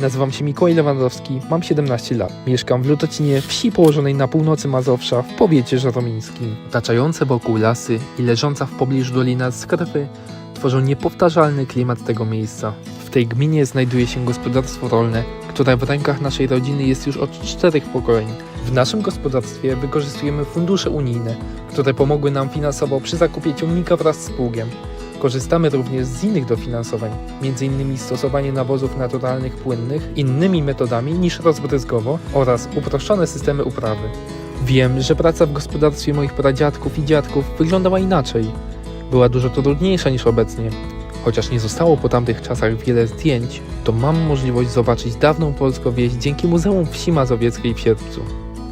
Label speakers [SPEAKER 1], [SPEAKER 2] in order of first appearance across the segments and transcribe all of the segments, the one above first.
[SPEAKER 1] Nazywam się Mikołaj Lewandowski, mam 17 lat. Mieszkam w Lutocinie, wsi położonej na północy Mazowsza, w powiecie żaromińskim. Otaczające wokół lasy i leżąca w pobliżu dolina Skrwy tworzą niepowtarzalny klimat tego miejsca. W tej gminie znajduje się gospodarstwo rolne, które w rękach naszej rodziny jest już od czterech pokoleń. W naszym gospodarstwie wykorzystujemy fundusze unijne, które pomogły nam finansowo przy zakupie ciągnika wraz z pługiem. Korzystamy również z innych dofinansowań, m.in. stosowanie nawozów naturalnych płynnych innymi metodami niż rozbryzgowo oraz uproszczone systemy uprawy. Wiem, że praca w gospodarstwie moich pradziadków i dziadków wyglądała inaczej. Była dużo trudniejsza niż obecnie. Chociaż nie zostało po tamtych czasach wiele zdjęć, to mam możliwość zobaczyć dawną polską wieś dzięki Muzeum Wsi Mazowieckiej w Sierpcu.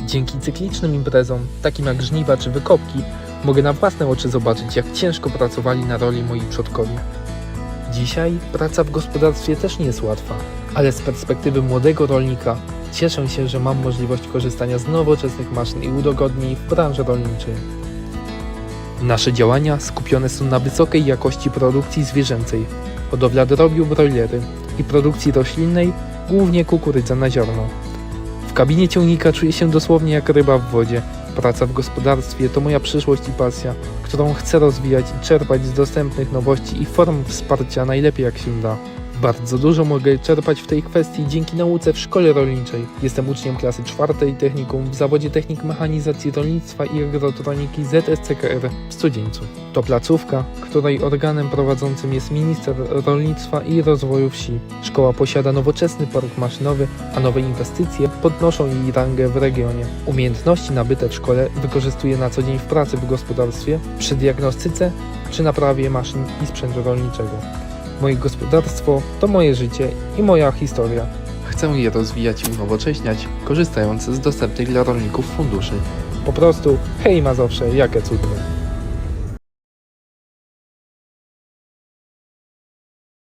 [SPEAKER 1] Dzięki cyklicznym imprezom, takim jak żniwa czy wykopki, mogę na własne oczy zobaczyć, jak ciężko pracowali na roli moi przodkowie. Dzisiaj praca w gospodarstwie też nie jest łatwa, ale z perspektywy młodego rolnika cieszę się, że mam możliwość korzystania z nowoczesnych maszyn i udogodnień w branży rolniczej. Nasze działania skupione są na wysokiej jakości produkcji zwierzęcej, hodowla drobiu brojlery i produkcji roślinnej, głównie kukurydza na ziarno. W kabinie ciągnika czuję się dosłownie jak ryba w wodzie. Praca w gospodarstwie to moja przyszłość i pasja, którą chcę rozwijać i czerpać z dostępnych nowości i form wsparcia najlepiej jak się da. Bardzo dużo mogę czerpać w tej kwestii dzięki nauce w szkole rolniczej. Jestem uczniem klasy czwartej technikum w zawodzie technik mechanizacji rolnictwa i agrotroniki ZSCKR w Studzieńcu. To placówka, której organem prowadzącym jest minister rolnictwa i rozwoju wsi. Szkoła posiada nowoczesny park maszynowy, a nowe inwestycje podnoszą jej rangę w regionie. Umiejętności nabyte w szkole wykorzystuje na co dzień w pracy w gospodarstwie, przy diagnostyce czy naprawie maszyn i sprzętu rolniczego. Moje gospodarstwo to moje życie i moja historia. Chcę je rozwijać i unowocześniać, korzystając z dostępnych dla rolników funduszy. Po prostu, hej Mazowsze, jakie cudne.